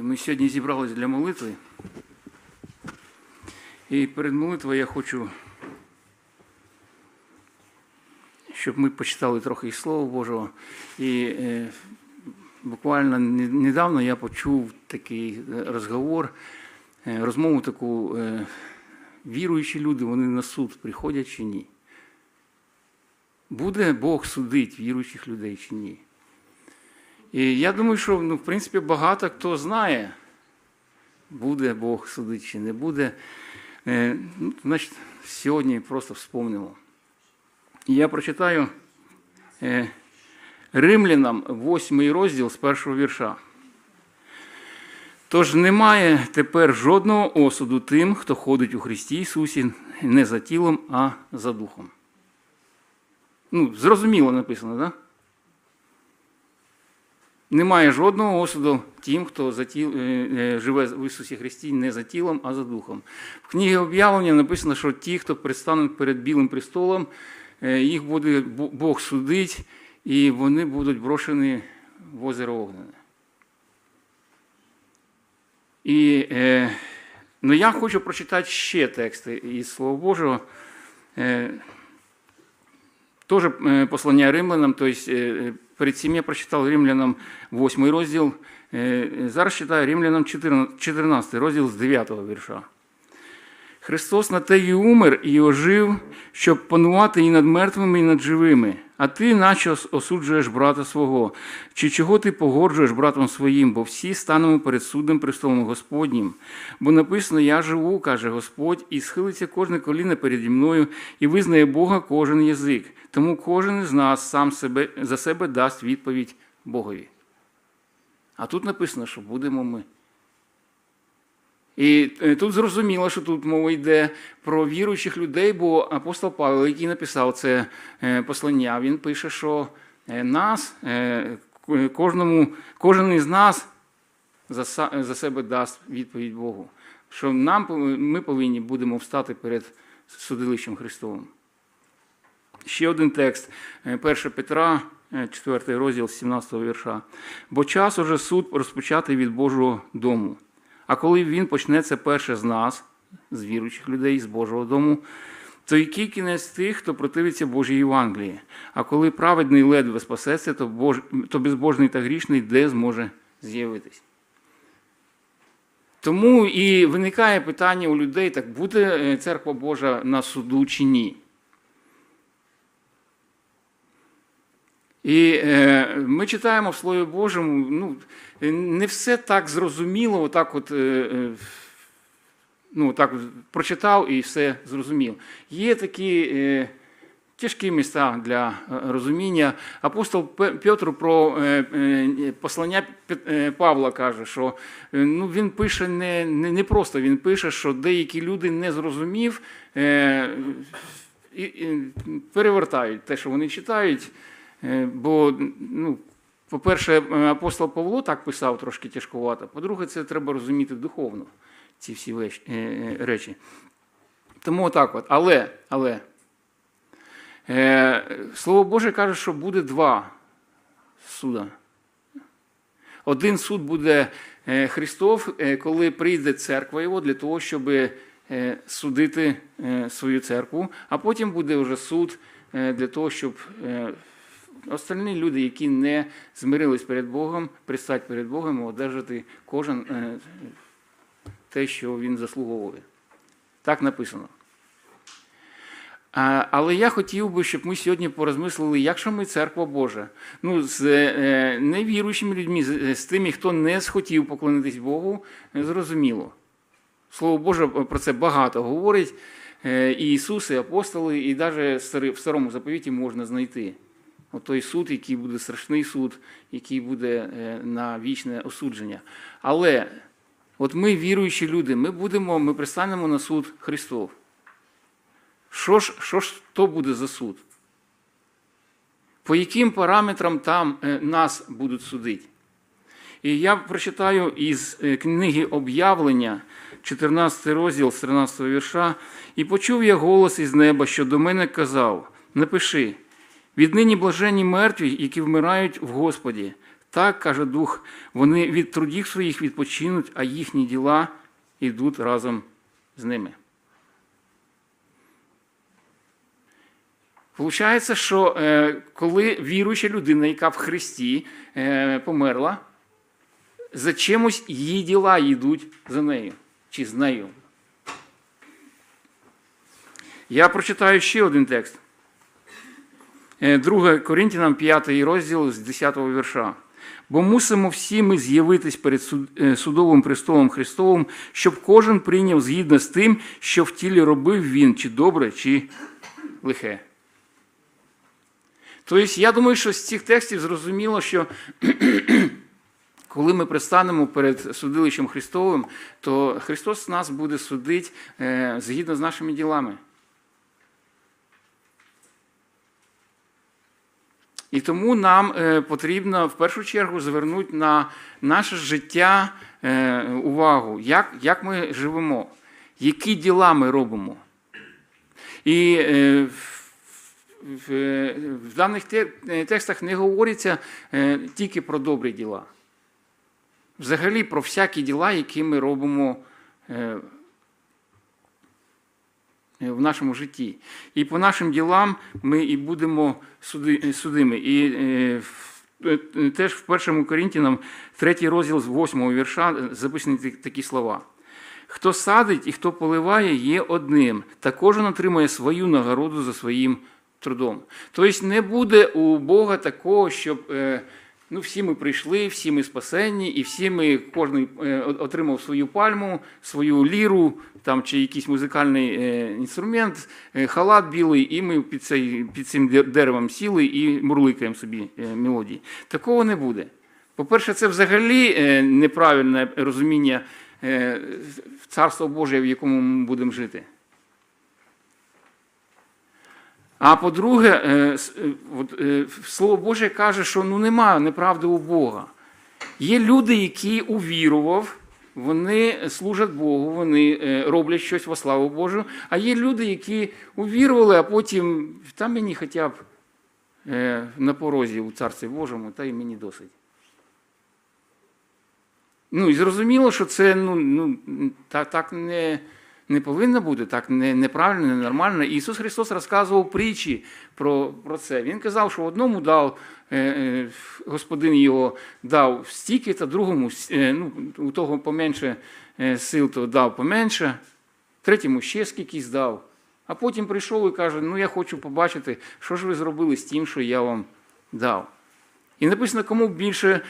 І ми сьогодні зібралися для молитви. І перед молитвою я хочу, щоб ми почитали трохи із Слова Божого. І е, буквально недавно я почув такий е, розговор, е, розмову таку, е, віруючі люди, вони на суд приходять чи ні. Буде Бог судить віруючих людей чи ні? І я думаю, що ну, в принципі багато хто знає, буде Бог судити чи не буде. Е, ну, значить, сьогодні просто вспомнимо. Я прочитаю е, Римлянам 8 розділ з першого вірша. Тож немає тепер жодного осуду тим, хто ходить у Христі Ісусі не за тілом, а за духом. Ну, зрозуміло написано, так? Да? Немає жодного осуду тим, хто за тіл, е, е, живе в Ісусі Христі не за тілом, а за духом. В книгі об'явлення написано, що ті, хто предстануть перед Білим престолом, е, їх буде Бог судить, і вони будуть брошені в озеро Огнене. І е, ну, я хочу прочитати ще тексти із Слова Божого. Е, Теж е, послання римлянам, тобто перед цим я прочитав римлянам 8 розділ. Е, Зараз читаю римлянам 14 14 розділ з 9 вірша. Христос на те й умер і ожив, щоб панувати і над мертвими, і над живими. А ти, наче осуджуєш брата свого, чи чого ти погоджуєш братом своїм, бо всі станемо перед судним престолом Господнім. Бо написано: Я живу, каже Господь, і схилиться кожне коліно переді мною, і визнає Бога кожен язик. Тому кожен із нас сам себе, за себе дасть відповідь Богові. А тут написано, що будемо ми. І е, тут зрозуміло, що тут мова йде про віруючих людей, бо апостол Павло, який написав це е, послання, він пише, що е, нас, кожному, кожен із нас за, себе дасть відповідь Богу. Що нам ми повинні будемо встати перед судилищем Христовим. Ще один текст, е, 1 Петра, 4 розділ 17 вірша. Бо час уже суд розпочатий від Божого дому. А коли він почнеться перше з нас, з віруючих людей, з Божого дому, то який кінець тих, хто противиться Божій Євангелії? А коли праведний ледве спасеться, то, Бож... то безбожний та грішний де зможе з'явитись? Тому і виникає питання у людей: так буде е, церква Божа на суду чи ні? І е, ми читаємо в Слові Божому, ну, не все так зрозуміло, отак от, е, е, ну, так прочитав і все зрозумів. Є такі е, тяжкі місця для е, розуміння. Апостол Пе- Петр про е, е, послання Павла каже, що ну, він пише не, не, не просто, він пише, що деякі люди не зрозумів, е, і, і перевертають те, що вони читають. Е, Бо, ну, по-перше, е, апостол Павло так писав трошки тяжкувато. По-друге, це треба розуміти духовно, ці всі е, речі. Тому отак от. Але, але Слово Боже каже, що буде два суда. Один суд буде Христов, коли прийде церква Його для того, щоб судити свою церкву, а потім буде вже суд для того, щоб остальні люди, які не змирились перед Богом, пристать перед Богом, і одержати кожен е, те, що він заслуговує. Так написано. Але я хотів би, щоб ми сьогодні порозмислили, якщо ми церква Божа, ну, з е, невіруючими людьми, з, тими, хто не схотів поклонитись Богу, е, зрозуміло. Слово Боже про це багато говорить. І Ісус, і апостоли, і навіть в старому заповіті можна знайти. От той суд, який буде страшний суд, який буде е, на вічне осудження. Але от ми, віруючі люди, ми будемо, ми пристанемо на суд Христов. Що ж, що ж то буде за суд? По яким параметрам там е, нас будуть судити? І я прочитаю із е, книги об'явлення, 14 розділ з 13 вірша, і почув я голос із неба, що до мене казав: Напиши, віднині блаженні мертві, які вмирають в Господі, Так, каже Дух, вони від трудів своїх відпочинуть, а їхні діла йдуть разом з ними. Получається, що е, коли віруюча людина, яка в Христі е, померла, за чимось її діла йдуть за нею чи з нею. Я прочитаю ще один текст. 2 Коринтянам 5 розділ з 10 вірша. Бо мусимо всі ми з'явитись перед судовим престолом Христовим, щоб кожен прийняв згідно з тим, що в тілі робив він, чи добре, чи лихе. Тобто, я думаю, що з цих текстів зрозуміло, що коли ми пристанемо перед судилищем Христовим, то Христос нас буде судити згідно з нашими ділами. І тому нам потрібно в першу чергу звернути на наше життя увагу, як як ми живемо, які діла ми робимо. І в даних текстах не говориться тільки про добрі діла. Взагалі про всякі діла, які ми робимо в нашому житті. І по нашим ділам ми і будемо судими. І теж в першому Корінтянам, третій розділ з восьмого вірша, записані такі слова. Хто садить і хто поливає, є одним, та кожен отримує свою нагороду за своїм трудом. Тобто не буде у Бога такого, щоб ну, всі ми прийшли, всі ми спасенні, і всі ми, кожен отримав свою пальму, свою ліру там, чи якийсь музикальний інструмент, халат білий, і ми під цей, під цим деревом сіли і мурликаємо собі мелодії. Такого не буде. По-перше, це взагалі неправильне розуміння Царства Божого, в якому ми будемо жити. А по-друге, Слово Боже каже, що ну нема неправди у Бога. Є люди, які увірував, вони служать Богу, вони роблять щось во славу Божу, а є люди, які увірували, а потім там мені хоча б на порозі у Царстві Божому, та й мені досить. Ну і зрозуміло, що це ну, ну, так, так не не повинно бути, так неправильно, ненормально. Ісус Христос розказував притчі про про це. Він казав, що одному дав е, господин його дав стільки, та другому е, ну, у того поменше сил, то дав поменше, третьому ще скільки дав. А потім прийшов і каже: Ну, я хочу побачити, що ж ви зробили з тим, що я вам дав. І написано, кому більше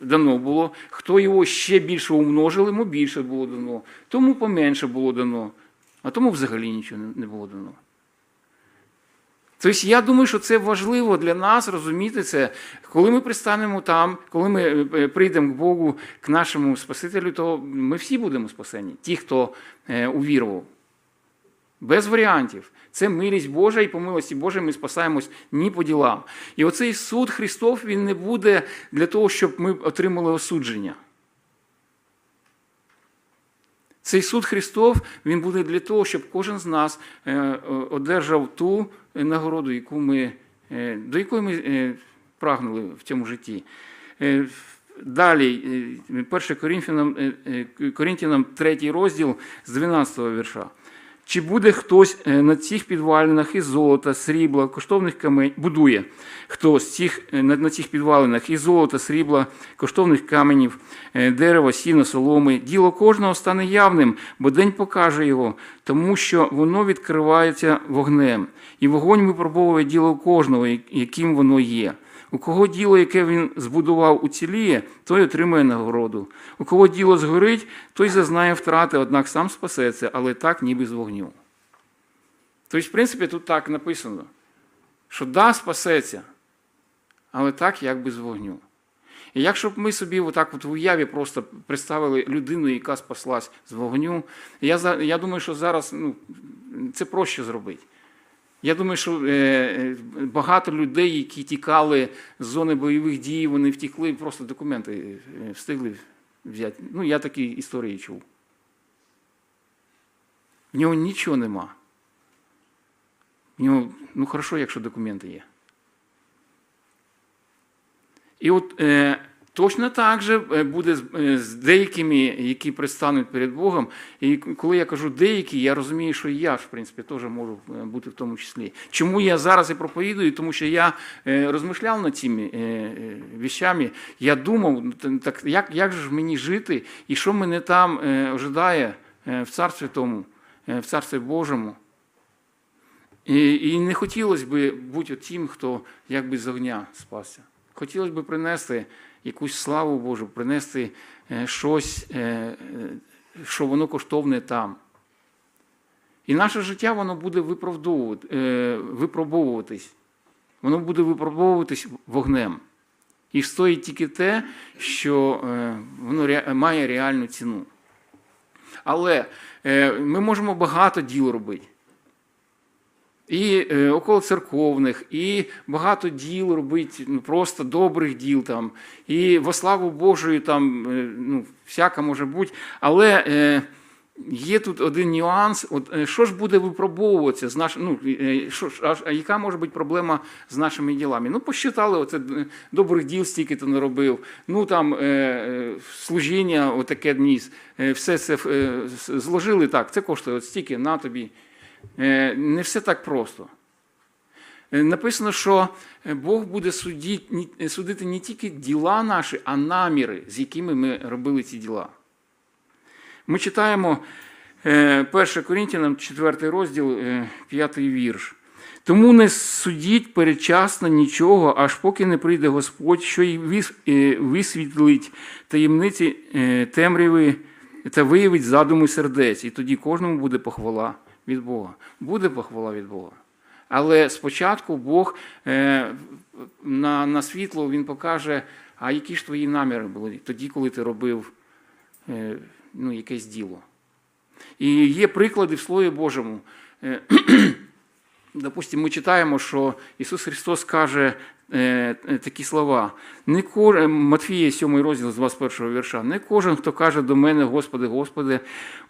дано було, хто його ще більше умножив, йому більше було дано, тому поменше було дано, а тому взагалі нічого не було дано. Тобто, я думаю, що це важливо для нас розуміти це, коли ми пристанемо там, коли ми прийдемо к Богу, к нашому Спасителю, то ми всі будемо спасені, ті, хто увірував. Без варіантів. Це милість Божа і по милості Божій ми спасаємось ні по ділам. І оцей суд Христов він не буде для того, щоб ми отримали осудження. Цей суд Христов він буде для того, щоб кожен з нас одержав ту нагороду, яку ми, до якої ми прагнули в цьому житті. Далі, 1 Коринфянам, Коринтянам 3 розділ з 12 вірша. Чи буде хтось на цих підвалинах із золота, срібла, коштовних каменів, будує хто з цих, на цих підвалинах із золота, срібла, коштовних каменів, дерева, сіна, соломи. Діло кожного стане явним, бо день покаже його, тому що воно відкривається вогнем. І вогонь випробовує діло кожного, яким воно є. У кого діло, яке він збудував, уціліє, той отримує нагороду. У кого діло згорить, той зазнає втрати, однак сам спасеться, але так, ніби з вогню. Тобто, в принципі, тут так написано, що да, спасеться, але так, як би з вогню. І якщо б ми собі отак от в уяві просто представили людину, яка спаслась з вогню, я я думаю, що зараз ну, це проще зробити. Я думаю, що багато людей, які тікали з зони бойових дій, вони втікли, просто документи встигли взяти. Ну, я такі історії чув. В нього нічого нема. В нього, ну хорошо, якщо документи є. І от е, точно так же е, буде з, е, деякими, які пристануть перед Богом. І коли я кажу деякі, я розумію, що і я в принципі, теж можу е, бути в тому числі. Чому я зараз і проповідую? Тому що я розмишляв над цими віщами. Я думав, ну, так як, як же ж мені жити, і що мене там ожидає в Царстві тому, в Царстві Божому. І, і не хотілося б бути тим, хто якби з огня спасся. Хотілося б принести якусь славу Божу, принести е, щось, е, що воно коштовне там. І наше життя воно буде е, випробовуватись. Воно буде випробовуватись вогнем. І стоїть тільки те, що воно має реальну ціну. Але ми можемо багато діл робити. І е, около церковних, і багато діл робити, ну, просто добрих діл там, і во славу Божою там, е, ну, всяка може бути. Але е, є тут один нюанс. От, е, що ж буде випробовуватися з наш, ну, що, а, яка може бути проблема з нашими ділами? Ну, посчитали, оце добрих діл стільки то не робив. Ну там е, служіння, отаке дніс, все це е, зложили так, це коштує от стільки, на тобі. Е, Не все так просто. Е, Написано, що е, Бог буде судити, не тільки діла наші, а наміри, з якими ми робили ці діла. Ми читаємо е, 1 Корінтянам, 4 розділ, 5 вірш. Тому не судіть передчасно нічого, аж поки не прийде Господь, що й висвітлить таємниці темряви та виявить задуми сердець. І тоді кожному буде похвала від Бога. Буде похвала від Бога. Але спочатку Бог е, на, на світло Він покаже, а які ж твої наміри були тоді, коли ти робив е, ну, якесь діло. І є приклади в Слові Божому. Допустимо, ми читаємо, що Ісус Христос каже е, е, такі слова. Не кожен, Матфія, 7 розділ з 21 вірша. Не кожен, хто каже до мене, Господи, Господи,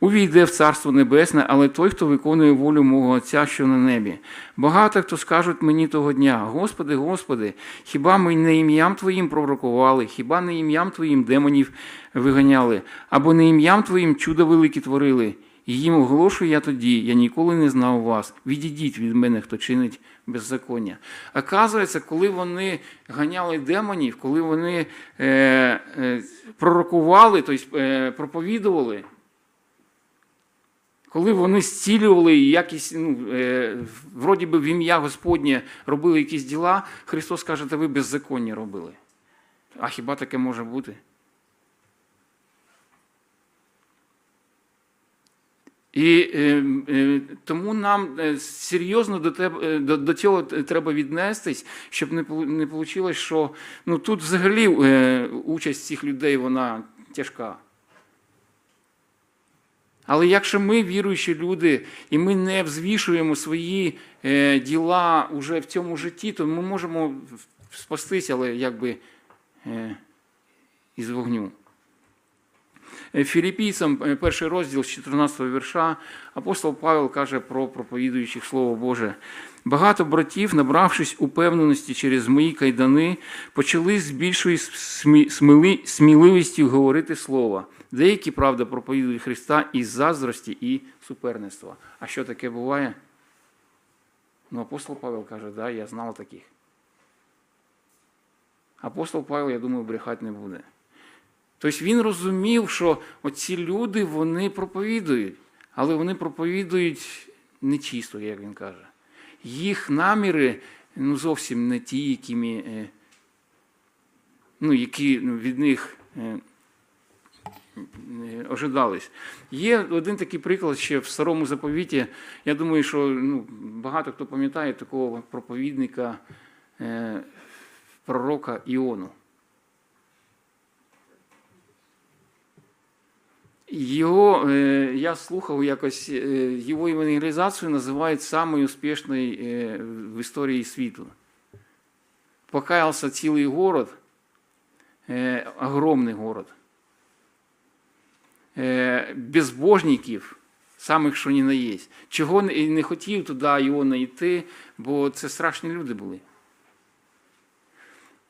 увійде в Царство Небесне, але той, хто виконує волю мого Отця, що на небі. Багато хто скажуть мені того дня: Господи, Господи, хіба ми не ім'ям Твоїм пророкували, хіба не ім'ям Твоїм демонів виганяли, або не ім'ям Твоїм чудо великі творили? І їм оголошую я тоді, я ніколи не знав вас. Відійдіть від мене, хто чинить беззаконня. Оказується, коли вони ганяли демонів, коли вони е, е, пророкували, тобто е, проповідували, коли вони зцілювали якісь, ну, е, вроді би в ім'я Господнє робили якісь діла, Христос каже, та ви беззаконня робили. А хіба таке може бути? І е, е, тому нам е, серйозно до, тебе, до, до цього треба віднестись, щоб не не вийшло, що ну, тут взагалі е, участь цих людей вона тяжка. Але якщо ми віруючі люди, і ми не взвішуємо свої е, діла уже в цьому житті, то ми можемо спастись, але якби е, із вогню. Е, Філіпійцям, е, перший розділ з 14 вірша, апостол Павел каже про проповідуючих Слово Боже. Багато братів, набравшись упевненості через мої кайдани, почали з більшою смі- сміли- сміливістю говорити слово. Деякі, правда, проповідують Христа із заздрості і суперництва. А що таке буває? Ну, апостол Павел каже, да, я знав таких. Апостол Павел, я думаю, брехати не буде. Тобто він розумів, що оці люди вони проповідують, але вони проповідують нечисто, як він каже. Їх наміри ну, зовсім не ті, якими, е, ну, які ну, від них е, е, ожидались. Є один такий приклад ще в старому заповіті. Я думаю, що ну, багато хто пам'ятає такого проповідника, пророка Іону. Його, е, я слухав якось, е, його евангелізацію називають самою успішною е, в історії світу. Покаялся цілий город, огромний город. Безбожників, самих що ні на є. Чого не хотів туди його знайти, бо це страшні люди були.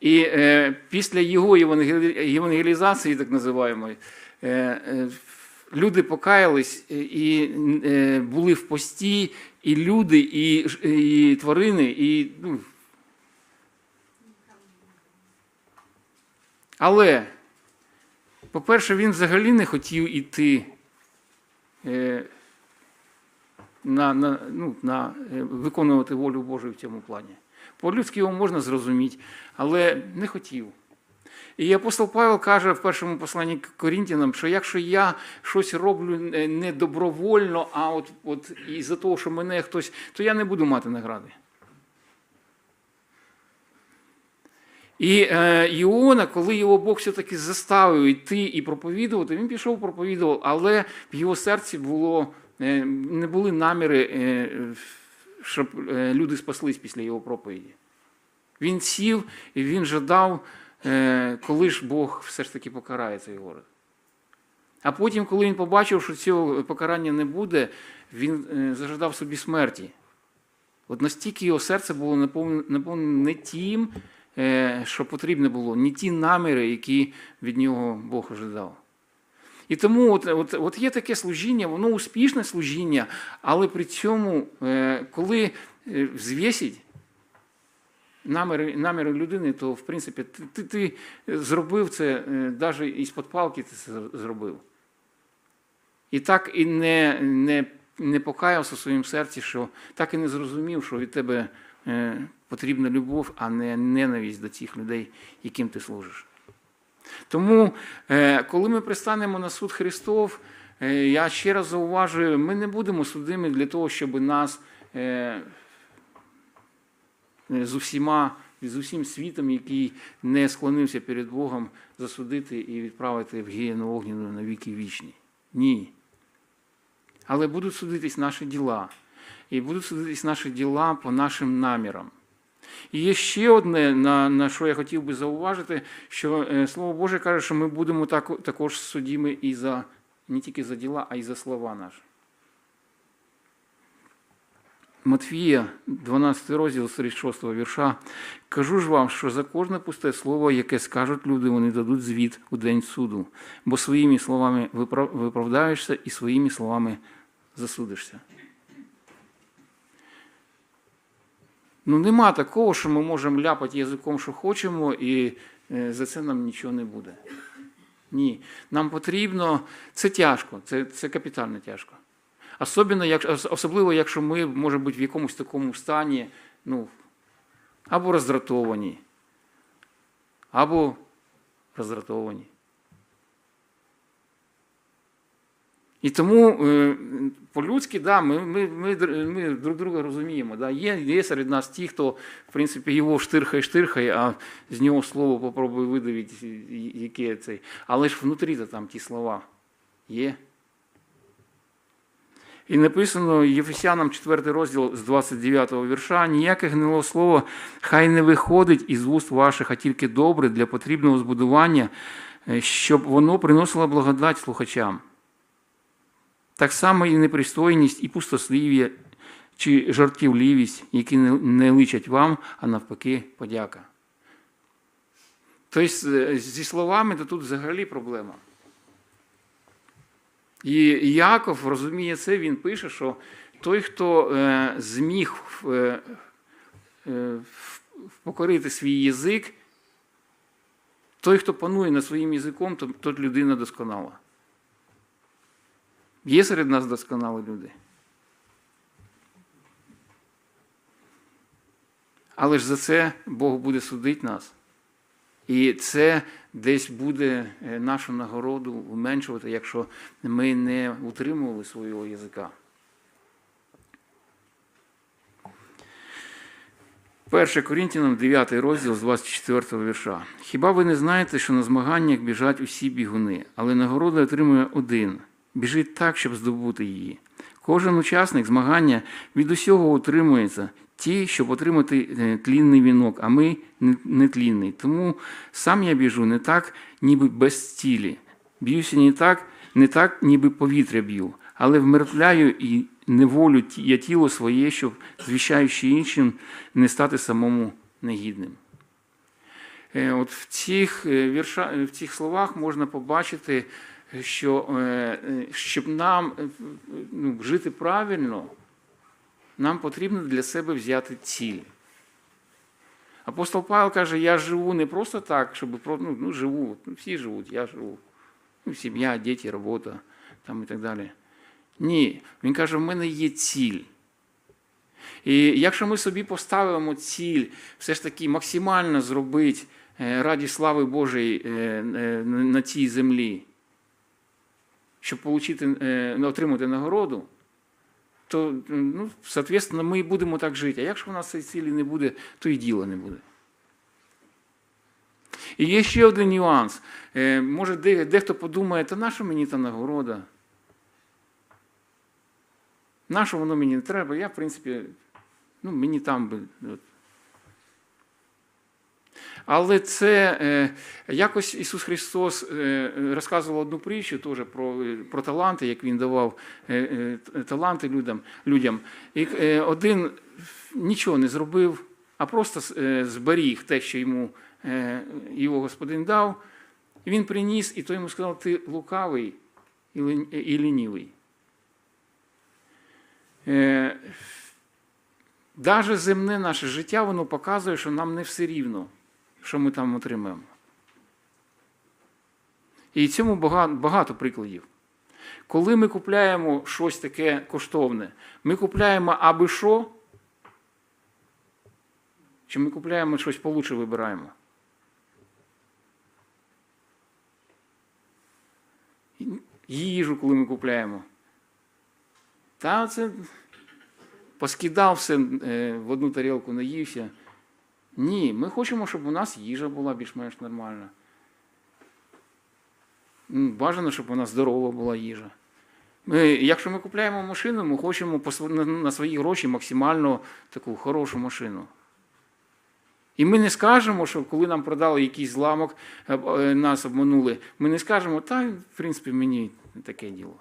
І е, після його євангелізації, так називаємої, е, е, люди покаялись е, і е, були в пості, і люди, і, і тварини, і. Ну, але, по-перше, він взагалі не хотів іти е, на, на, ну, на, виконувати волю Божу в цьому плані. По-людськи його можна зрозуміти, але не хотів. І апостол Павел каже в першому посланні к Корінтянам, що якщо я щось роблю не не добровольно, а от, от із-за того, що мене хтось, то я не буду мати награди. І е, Іона, коли його Бог все-таки заставив йти і проповідувати, він пішов проповідував, але в його серці було, е, не були наміри, е, щоб е, люди спаслись після його проповіді. Він сів і він жадав, е, коли ж Бог все ж таки покарає цей город. А потім, коли він побачив, що цього покарання не буде, він е, зажадав собі смерті. От настільки його серце було наповнене не тим, е, що потрібно було, не ті наміри, які від нього Бог ожидав. І тому от, от, от є таке служіння, воно успішне служіння, але при цьому, е, коли е, взвісить наміри, наміри людини, то в принципі ти, ти, ти зробив це навіть із-под палки ти це зробив. І так і не, не, не покаявся в своїм серці, що так і не зрозумів, що від тебе е, потрібна любов, а не ненависть до цих людей, яким ти служиш. Тому, е, коли ми пристанемо на суд Христов, е, я ще раз зауважую, ми не будемо судими для того, щоб нас е, з усіма, з усім світом, який не склонився перед Богом, засудити і відправити в гієну огняну на віки вічні. Ні. Але будуть судитись наші діла. І будуть судитись наші діла по нашим намірам. І є ще одне, на, на що я хотів би зауважити, що е, Слово Боже каже, що ми будемо так, також судімі і за не тільки за діла, а й за слова наші. Матфія, 12 розділ 36 вірша. Кажу ж вам, що за кожне пусте слово, яке скажуть люди, вони дадуть звіт у день суду, бо своїми словами виправдаєшся і своїми словами засудишся. Ну, нема такого, що ми можемо ляпати язиком, що хочемо, і за це нам нічого не буде. Ні. Нам потрібно, це тяжко, це, це капітально тяжко. Особливо, особливо, якщо ми можемо бути в якомусь такому стані, ну, або роздратовані, або роздратовані. І тому е, по-людськи, да, ми ми, ми, ми друг друга розуміємо. Да. Є є серед нас ті, хто в принципі, його штирхає, штирхає, а з нього слово попробує видавити, яке цей. Але ж внутрі -то там ті слова є. І написано Єфесянам 4 розділ з 29 вірша: ніяке гнилого слово хай не виходить із вуст ваших, а тільки добре для потрібного збудування, щоб воно приносило благодать слухачам. Так само і непристойність, і пустослів'я, чи жартівливість, які не личать вам, а навпаки, подяка. Тобто, зі словами то тут взагалі проблема. І Яков розуміє це, він пише, що той, хто е, зміг е, е, покорити свій язик, той, хто панує над своїм язиком, то, людина досконала. Є серед нас досконалі люди. Але ж за це Бог буде судити нас. І це десь буде нашу нагороду уменшувати, якщо ми не утримували свого язика. Перше Корінтянам 9 розділ з 24 вірша. Хіба ви не знаєте, що на змаганнях біжать усі бігуни, але нагороду отримує один. Біжить так, щоб здобути її. Кожен учасник змагання від усього утримується, ті, щоб отримати тлінний вінок, а ми не тлінний. Тому сам я біжу не так, ніби без цілі. Б'юся не так, не так, ніби повітря б'ю, але вмертвляю і неволю я тіло своє, щоб, звіщаючи іншим, не стати самому негідним. е, от в, цих, е, вірша, е, в цих словах можна побачити, що е, е, щоб нам е, ну, жити правильно, нам потрібно для себе взяти ціль. Апостол Павел каже, я живу не просто так, щоб ну, ну, живу, ну, всі живуть, я живу. Ну, сім'я, діти, робота там і так далі. Ні, він каже, в мене є ціль. І якщо ми собі поставимо ціль все ж таки максимально зробити е, раді слави Божої е, е, на цій землі, щоб отримати нагороду, то, ну, соответственно, ми і будемо так жити. А якщо в нас цієї цілі не буде, то і діла не буде. І є ще один нюанс. Е, Може, дехто подумає, та наша мені та нагорода? Нащо воно мені не треба? Я, в принципі, ну, мені там би. От. Але це е, якось Ісус Христос е, е, розказував одну притчу теж про, про таланти, як Він давав таланти людям. людям. І один нічого не зробив, а просто зберіг те, що йому його господин дав. Він приніс, і той йому сказав: ти лукавий і лінівий. Даже земне наше життя воно показує, що нам не все рівно, що ми там отримаємо. І цьому багато, прикладів. Коли ми купляємо щось таке коштовне, ми купляємо аби що, чи ми купляємо щось получше вибираємо. Їжу, коли ми купляємо. Та це поскидав все е, в одну тарілку, наївся. Ні, ми хочемо, щоб у нас їжа була більш-менш нормальна. Бажано, щоб у нас здорова була їжа. Ми, якщо ми купляємо машину, ми хочемо на, на свої гроші максимально таку хорошу машину. І ми не скажемо, що коли нам продали якийсь зламок, е, е, нас обманули, ми не скажемо, та, в принципі, мені таке діло.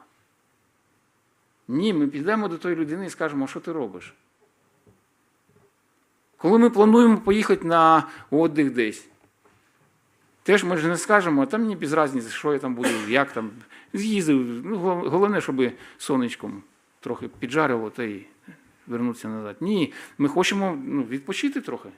Ні, ми підемо до тої людини і скажемо, а що ти робиш? Коли ми плануємо поїхати на віддих десь, теж ми ж не скажемо, а там мені без різниці, що я там буду, як там. З'їздив. Ну, головне, щоб сонечком трохи піджарило та й вернутися назад. Ні, ми хочемо ну, відпочити трохи.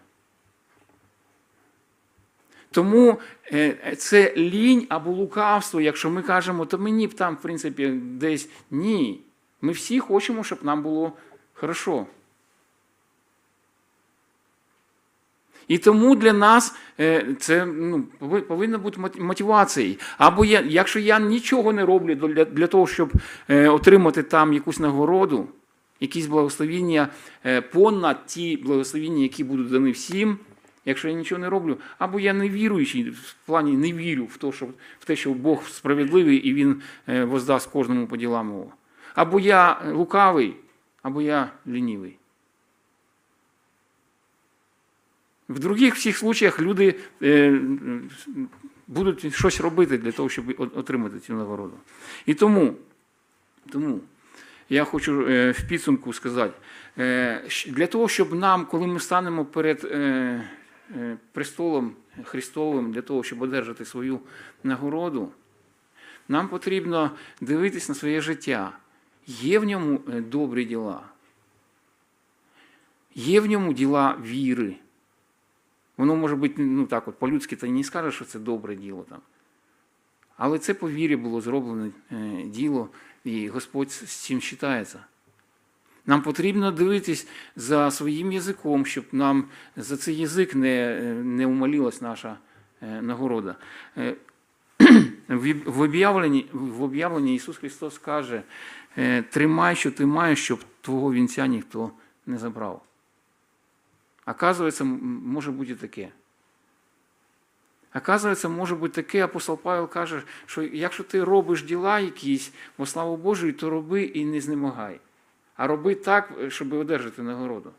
Тому е, це лінь або лукавство, якщо ми кажемо, то мені б там, в принципі, десь ні. Ми всі хочемо, щоб нам було хорошо. І тому для нас е, це ну, пови- повинна бути мот- мотивацією. Або я, якщо я нічого не роблю для, для того, щоб е, отримати там якусь нагороду, якісь благословіння е, понад ті благословіння, які будуть дані всім, якщо я нічого не роблю, або я не віруючий, в плані не вірю в те, що, в те, що Бог справедливий і Він воздасть кожному по ділам. Або я лукавий, або я лінівий. В других всіх случаях люди е, будуть щось робити для того, щоб отримати цю нагороду. І тому, тому я хочу е, в підсумку сказати, е, для того, щоб нам, коли ми станемо перед престолом Христовим, для того, щоб одержати свою нагороду, нам потрібно дивитись на своє життя. Є в ньому добрі діла, є в ньому діла віри. Воно може бути, ну так, от по-людськи ти не скажеш, що це добре діло там. Але це по вірі було зроблене е, діло, і Господь з цим вважається. Нам потрібно дивитись за своїм язиком, щоб нам за цей язик не, е, не умолілась наша е, нагорода. В об'явленні, в об'явленні Ісус Христос каже: тримай, що ти маєш, щоб твого вінця ніхто не забрав. М- може бути таке. Оказується, може бути таке, апостол Павел каже, що якщо ти робиш діла якісь во славу Божою, то роби і не знемагай. А роби так, щоб одержати нагороду.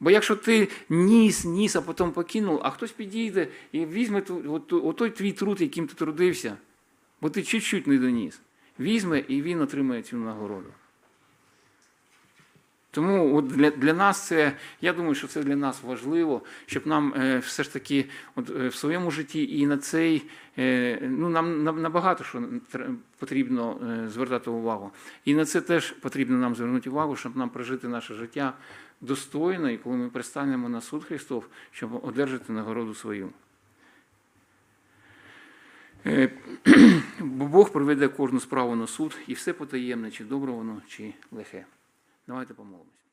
Бо якщо ти ніс, ніс, а потім покинув, а хтось підійде і візьме отой твій труд, яким ти трудився, бо ти чуть-чуть не доніс, візьме і він отримає цю нагороду. Тому от для, для нас це, я думаю, що це для нас важливо, щоб нам е, все ж таки от, е, в своєму житті і на цей, е, ну нам на- набагато що потрібно е, звертати увагу. І на це теж потрібно нам звернути увагу, щоб нам прожити наше життя достойно, і коли ми пристанемо на суд Христов, щоб одержати нагороду свою. Е, Бо Бог приведе кожну справу на суд, і все потаємне, чи добре воно, чи лихе. Давайте помолимось.